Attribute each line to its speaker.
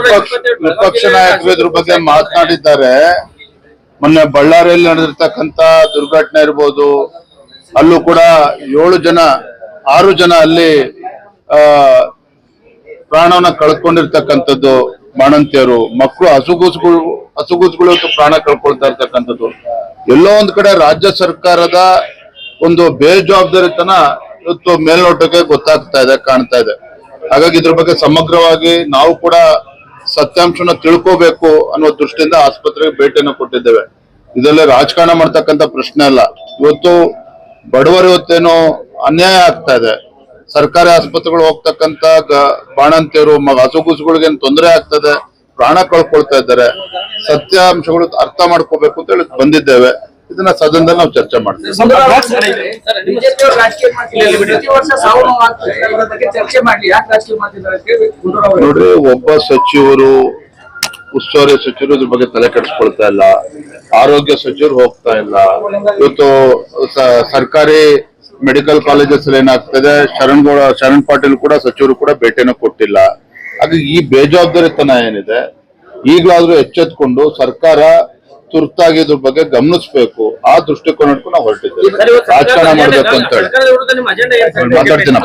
Speaker 1: ವಿಪಕ್ಷ ನಾಯಕರು ಇದ್ರ ಬಗ್ಗೆ ಮಾತನಾಡಿದ್ದಾರೆ. ಮೊನ್ನೆ ಬಳ್ಳಾರಿಯಲ್ಲಿ ನಡೆದಿರ್ತಕ್ಕಂತ ದುರ್ಘಟನೆ ಇರ್ಬೋದು ಅಲ್ಲೂ ಕೂಡ ಏಳು ಜನ ಆರು ಜನ ಅಲ್ಲಿ ಆ ಪ್ರಾಣವನ್ನ ಕಳ್ಕೊಂಡಿರ್ತಕ್ಕಂಥದ್ದು ಮಾಣಂತಿಯರು ಮಕ್ಕಳು ಹಸುಗೂಸುಗಳು ಹಸುಗೂಸುಗಳು ಪ್ರಾಣ ಕಳ್ಕೊಳ್ತಾ ಇರ್ತಕ್ಕಂಥದ್ದು. ಎಲ್ಲೋ ಒಂದ್ ಕಡೆ ರಾಜ್ಯ ಸರ್ಕಾರದ ಒಂದು ಬೇಜವಾಬ್ದಾರಿತನ ಇವತ್ತು ಮೇಲ್ನೋಟಕ್ಕೆ ಗೊತ್ತಾಗ್ತಾ ಇದೆ ಕಾಣ್ತಾ ಇದೆ. ಹಾಗಾಗಿ ಇದ್ರ ಬಗ್ಗೆ ಸಮಗ್ರವಾಗಿ ನಾವು ಕೂಡ ಸತ್ಯಾಂಶನ ತಿಳ್ಕೋಬೇಕು ಅನ್ನೋ ದೃಷ್ಟಿಯಿಂದ ಆಸ್ಪತ್ರೆಗೆ ಭೇಟಿಯನ್ನು ಕೊಟ್ಟಿದ್ದೇವೆ. ಇದರಲ್ಲಿ ರಾಜಕಾರಣ ಮಾಡ್ತಕ್ಕಂಥ ಪ್ರಶ್ನೆ ಅಲ್ಲ. ಇವತ್ತು ಬಡವರು ಅನ್ಯಾಯ ಆಗ್ತಾ ಇದೆ. ಸರ್ಕಾರಿ ಆಸ್ಪತ್ರೆಗಳು ಹೋಗ್ತಕ್ಕಂತ ಬಾಣಂತಿಯರು ಹಸುಗೂಸುಗಳಿಗೆ ತೊಂದರೆ ಆಗ್ತದೆ, ಪ್ರಾಣ ಕಳ್ಕೊಳ್ತಾ ಇದ್ದಾರೆ. ಸತ್ಯಾಂಶಗಳು ಅರ್ಥ ಮಾಡ್ಕೋಬೇಕು ಅಂತ ಹೇಳಿ ಬಂದಿದ್ದೇವೆ. ಇದನ್ನ ಸದನದಲ್ಲಿ ನಾವು ಚರ್ಚೆ ಮಾಡ್ತೀವಿ. ನೋಡ್ರಿ ಒಬ್ಬ ಸಚಿವರು ಉಸ್ತುವಾರಿ ಸಚಿವರು ಇದ್ರ ಬಗ್ಗೆ ತಲೆ ಕೆಡಿಸ್ಕೊಳ್ತಾ ಇಲ್ಲ. ಆರೋಗ್ಯ ಸಚಿವರು ಹೋಗ್ತಾ ಇಲ್ಲ. ಇವತ್ತು ಸರ್ಕಾರಿ ಮೆಡಿಕಲ್ ಕಾಲೇಜಸ್ ಅಲ್ಲಿ ಏನಾಗ್ತದೆ ಶರಣ್ ಗೌಡ ಶರಣ್ ಪಾಟೀಲ್ ಕೂಡ ಸಚಿವರು ಕೂಡ ಭೇಟಿಯನ್ನು ಕೊಟ್ಟಿಲ್ಲ. ಹಾಗಾಗಿ ಈ ಬೇಜವಾಬ್ದಾರಿತನ ಏನಿದೆ? ಈಗಲಾದ್ರೂ ಎಚ್ಚೆತ್ಕೊಂಡು ಸರ್ಕಾರ ತುರ್ತಾಗಿ ಇದ್ರ ಬಗ್ಗೆ ಗಮನಿಸಬೇಕು. ಆ ದೃಷ್ಟಿಕೋನ ಇಟ್ಕೊಂಡು ನಾವು ಹೊರಟಿದ್ದೇವೆ. ರಾಜಕಾರಣ ಮಾಡ್ಬೇಕು ಅಂತ ಹೇಳಿ? ಮಾತಾಡ್ತೀನಿ